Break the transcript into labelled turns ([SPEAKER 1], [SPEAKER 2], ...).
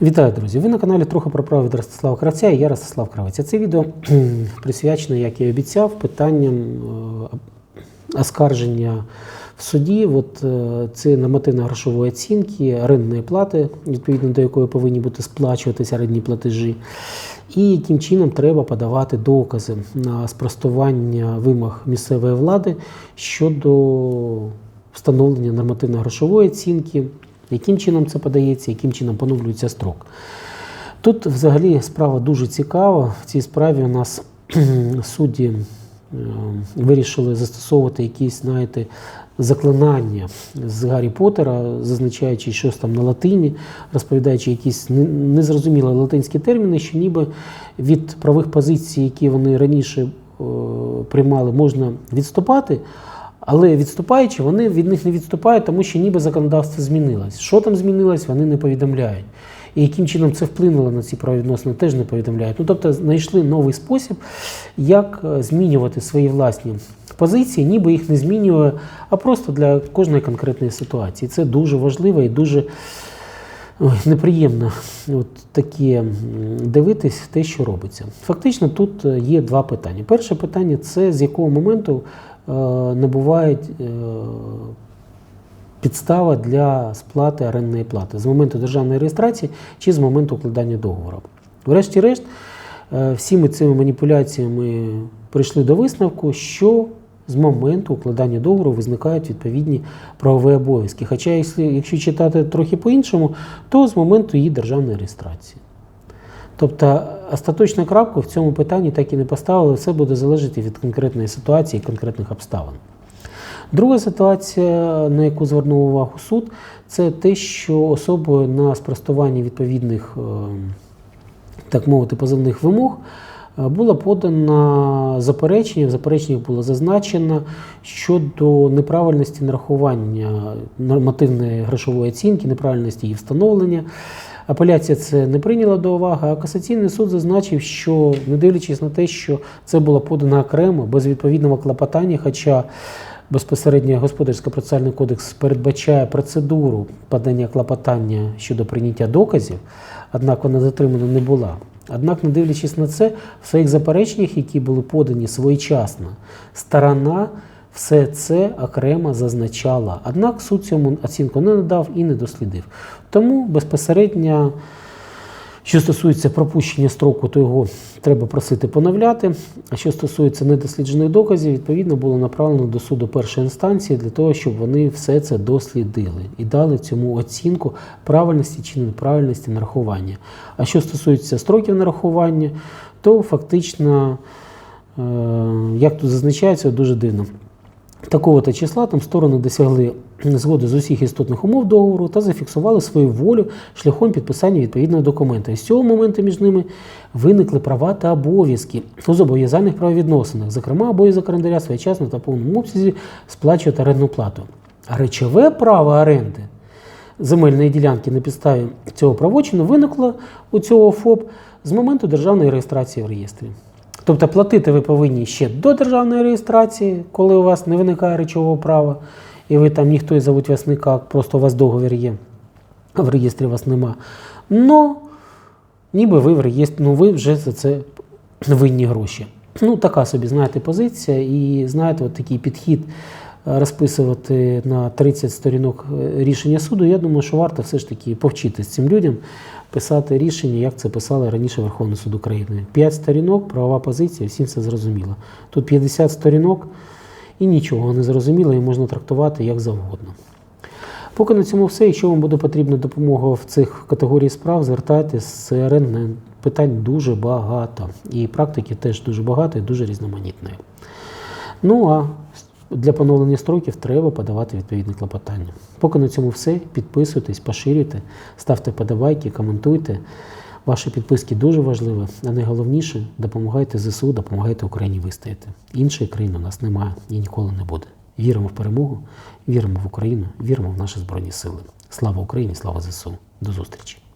[SPEAKER 1] Вітаю, друзі! Ви на каналі трохи про право від Ростислава Кравця і я Ростислав Кравець. Це відео присвячено, як я і обіцяв, питанням е, оскарження в суді. От е, це нормативно-грошової оцінки, орендної плати, відповідно до якої повинні бути сплачуватися орендні платежі, і яким чином треба подавати докази на спростування вимог місцевої влади щодо встановлення нормативно-грошової оцінки, яким чином це подається, яким чином поновлюється строк. Тут взагалі справа дуже цікава. В цій справі у нас судді е, вирішили застосовувати якісь, знаєте, заклинання з Гаррі Поттера, зазначаючи щось там на латині, розповідаючи якісь не- незрозумілі латинські терміни, що ніби від правих позицій, які вони раніше е, приймали, можна відступати. Але відступаючи, вони від них не відступають, тому що ніби законодавство змінилось. Що там змінилось, вони не повідомляють. І яким чином це вплинуло на ці правовідносини, теж не повідомляють. Ну, тобто знайшли новий спосіб, як е, змінювати свої власні позиції, ніби їх не змінює, а просто для кожної конкретної ситуації. Це дуже важливо і дуже Ой, неприємно от таке м, дивитись те, що робиться. Фактично, тут е, є два питання. Перше питання це з якого моменту е, набуває е, підстава для сплати орендної плати з моменту державної реєстрації чи з моменту укладання договору. Врешті-решт, е, всіми цими маніпуляціями прийшли до висновку, що з моменту укладання договору визникають відповідні правові обов'язки. Хоча, якщо читати трохи по-іншому, то з моменту її державної реєстрації. Тобто остаточну крапку в цьому питанні так і не поставили, все буде залежати від конкретної ситуації конкретних обставин. Друга ситуація, на яку звернув увагу суд, це те, що особою на спростування відповідних, е, так мовити, позовних вимог е, було подано заперечення. В запереченнях було зазначено щодо неправильності нарахування нормативної грошової оцінки, неправильності її встановлення. Апеляція це не прийняла до уваги, а касаційний суд зазначив, що не дивлячись на те, що це було подано окремо, без відповідного клопотання, хоча безпосередньо господарсько процесуальний кодекс передбачає процедуру подання клопотання щодо прийняття доказів, однак вона дотримана не була. Однак, не дивлячись на це, в своїх запереченнях, які були подані своєчасно, сторона все це окремо зазначала. Однак суд цьому оцінку не надав і не дослідив. Тому безпосередньо, що стосується пропущення строку, то його треба просити поновляти. А що стосується недосліджених доказів, відповідно було направлено до суду першої інстанції для того, щоб вони все це дослідили і дали цьому оцінку правильності чи неправильності нарахування. А що стосується строків нарахування, то фактично, е, як тут зазначається, дуже дивно. Такого-то числа там сторони досягли згоди з усіх істотних умов договору та зафіксували свою волю шляхом підписання відповідного документа. І з цього моменту між ними виникли права та обов'язки у зобов'язаних правовідносинах, зокрема, обов'язок орендаря своєчасно та повному обсязі сплачувати орендну плату. Речове право оренди земельної ділянки на підставі цього правочину виникло у цього ФОП з моменту державної реєстрації в реєстрі. Тобто платити ви повинні ще до державної реєстрації, коли у вас не виникає речового права, і ви там ніхто і зовуть вас никак, просто у вас договір є, а в реєстрі вас нема. Но ніби ви в реєстрі, ну ви вже за це винні гроші. Ну, така собі, знаєте, позиція, і знаєте, от такий підхід розписувати на 30 сторінок е, рішення суду. Я думаю, що варто все ж таки повчитись цим людям писати рішення, як це писали раніше Верховний суд України. 5 сторінок, правова позиція, всім все зрозуміло. Тут 50 сторінок і нічого не зрозуміло, і можна трактувати як завгодно. Поки на цьому все. Якщо вам буде потрібна допомога в цих категорії справ, звертайтесь з РН. Питань дуже багато. І практики теж дуже багато і дуже різноманітної. Ну а для поновлення строків треба подавати відповідне клопотання. Поки на цьому все. Підписуйтесь, поширюйте, ставте подобайки, коментуйте. Ваші підписки дуже важливі, а найголовніше допомагайте ЗСУ, допомагайте Україні вистояти. Іншої країни у нас немає і ніколи не буде. Віримо в перемогу, віримо в Україну, віримо в наші Збройні Сили. Слава Україні, слава ЗСУ. До зустрічі!